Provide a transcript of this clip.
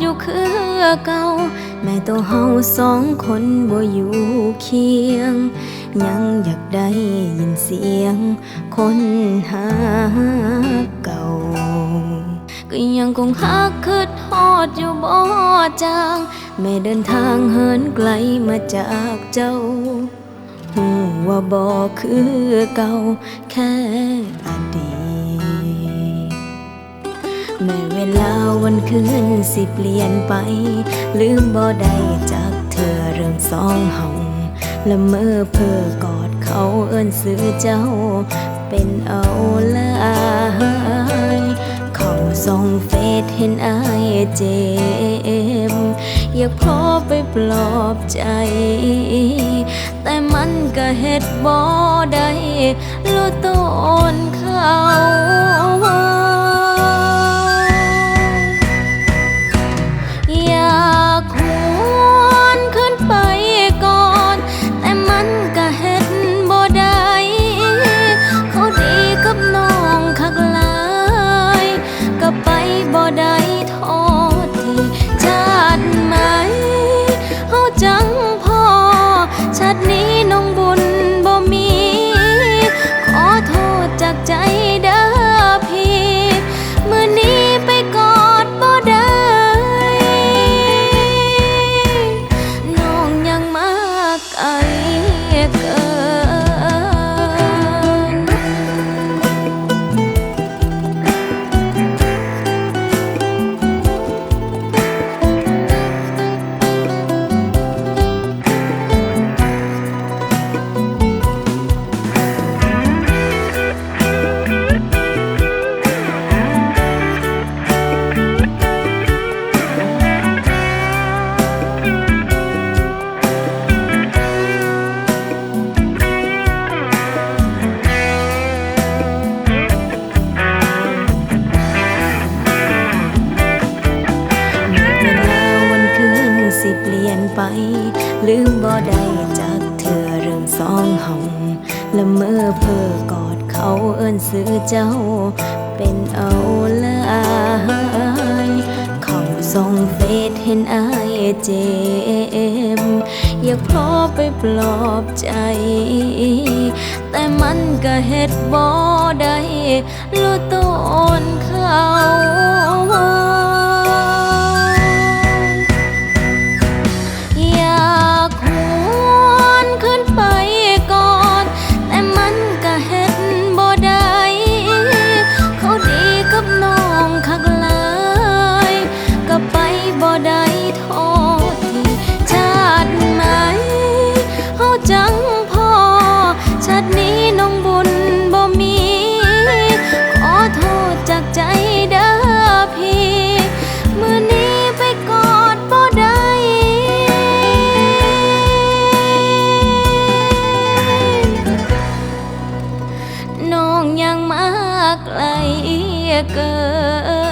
อยู่คือเก่า แม่ตัวเฮาสองคนบ่อยู่เคียง ยังอยากได้ยินเสียง คนหาเก่า ก็ยังคงฮักคืดฮอดอยู่บ่จาง แม่เดินทางเหินไกลมาจากเจ้าหูว่าบ่คือเก่าแค่อดีตแม้เวลา วันคืนสิเปลี่ยนไป ลืมบ่ได้จากเธอเรื่องสองเฮาและเมื่อเพื่อกอดเขาเอิ้นซื้อเจ้า เป็นเอาหลายเขาส่งเฟซเห็นอายเจ็บอยากพอไปปลอบใจ แต่มันก็เฮ็ดบ่ได้รู้ตนเขา ไป ลืมบ่ได้จากเธอเรื่องสองเฮาและเมื่อเพื่อกอดเขาเอิ้นซื้อเจ้า เป็นเอาหลายเขาส่องเฟซเห็นอายเจ็บอยากพอไปปลอบใจ แต่มันก็เฮ็ดบ่ได้รู้ตนเขา love.